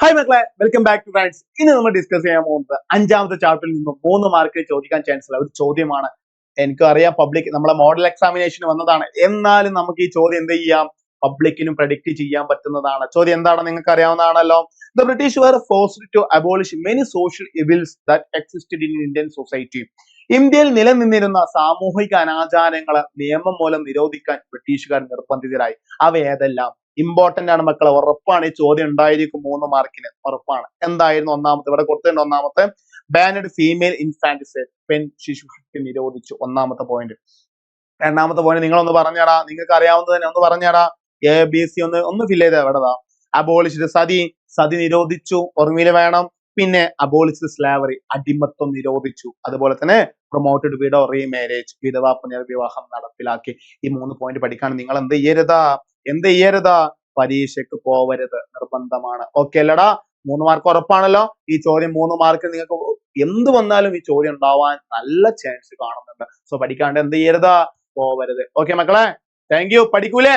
Hi മക്കളെ. Welcome back two friends ഇന്ന് നമ്മൾ ഡിസ്കസ് ചെയ്യാൻ പോകുന്നത് അഞ്ചാമത്തെ ചാപ്റ്ററിൽ നിന്നും മൂന്ന് മാർക്ക് ചോദിക്കാൻ ചാൻസ് ഉള്ള ഒരു ചോദ്യമാണ്. എനിക്കറിയാം പബ്ലിക് നമ്മളെ മോഡൽ എക്സാമിനേഷന് വന്നതാണ്. എന്നാലും നമുക്ക് ഈ ചോദ്യം എന്ത് ചെയ്യാം? പബ്ലിക്കിനും പ്രഡിക്റ്റ് ചെയ്യാൻ പറ്റുന്നതാണ്. ചോദ്യം എന്താണ്? നിങ്ങൾക്ക് അറിയാവുന്നതാണല്ലോ the British were forced to abolish many social evils that existed in Indian society ഇന്ത്യയിൽ നിലനിന്നിരുന്ന സാമൂഹിക അനാചാരങ്ങളെ നിയമം മൂലം നിരോധിക്കാൻ ബ്രിട്ടീഷുകാർ നിർബന്ധിതരായി. അവ ഏതെല്ലാം? ഇമ്പോർട്ടന്റ് ആണ് മക്കളെ. ഉറപ്പാണ് ഈ ചോദ്യം ഉണ്ടായിരിക്കും മൂന്ന് മാർക്കിന് ഉറപ്പാണ്. എന്തായിരുന്നു ഒന്നാമത്തെ? ഇവിടെ കൊടുത്തിട്ടുണ്ട് ഒന്നാമത്തെ ബാനഡ് ഫീമെയിൽ ഇൻഫാന്റിസൈഡ് പെൺ ശിശുഹത്യ നിരോധിച്ചു. ഒന്നാമത്തെ പോയിന്റ് രണ്ടാമത്തെ പോയിന്റ് നിങ്ങളൊന്ന് പറഞ്ഞാടാ. നിങ്ങൾക്ക് അറിയാവുന്നത് തന്നെ ഒന്ന് പറഞ്ഞാടാ. എ ബി സി ഒന്ന് ഒന്ന് ഫില്ല് ചെയ്ത എവിടെതാ അബോളിഷ്ഡ് സതി. സതി നിരോധിച്ചു. ഓർമ്മയിൽ വേണം. പിന്നെ അബോളിഷ്ഡ് സ്ലാവറി അടിമത്വം നിരോധിച്ചു. അതുപോലെ തന്നെ പ്രൊമോട്ടഡ് വിഡോ റീമാരേജ് വിധവാ പുനർവിവാഹം നടപ്പിലാക്കി. ഈ മൂന്ന് പോയിന്റ് പഠിക്കാൻ നിങ്ങൾ എന്ത് ചെയ്യരുതാ? എന്ത് ചെയ്യരുത്? പരീക്ഷയ്ക്ക് പോവരുത്. നിർബന്ധമാണ്. ഓക്കെ അല്ലടാ മൂന്ന് മാർക്ക് ഉറപ്പാണല്ലോ. ഈ ചോദ്യം മൂന്ന് മാർക്ക് നിങ്ങൾക്ക് എന്ത് വന്നാലും ഈ ചോദ്യം ഉണ്ടാവാൻ നല്ല ചാൻസ് കാണുന്നുണ്ട്. സോ പഠിക്കാണ്ട് എന്ത് ചെയ്യരുത്? പോവരുത്. ഓക്കെ മക്കളെ താങ്ക് യു പഠിക്കൂലേ?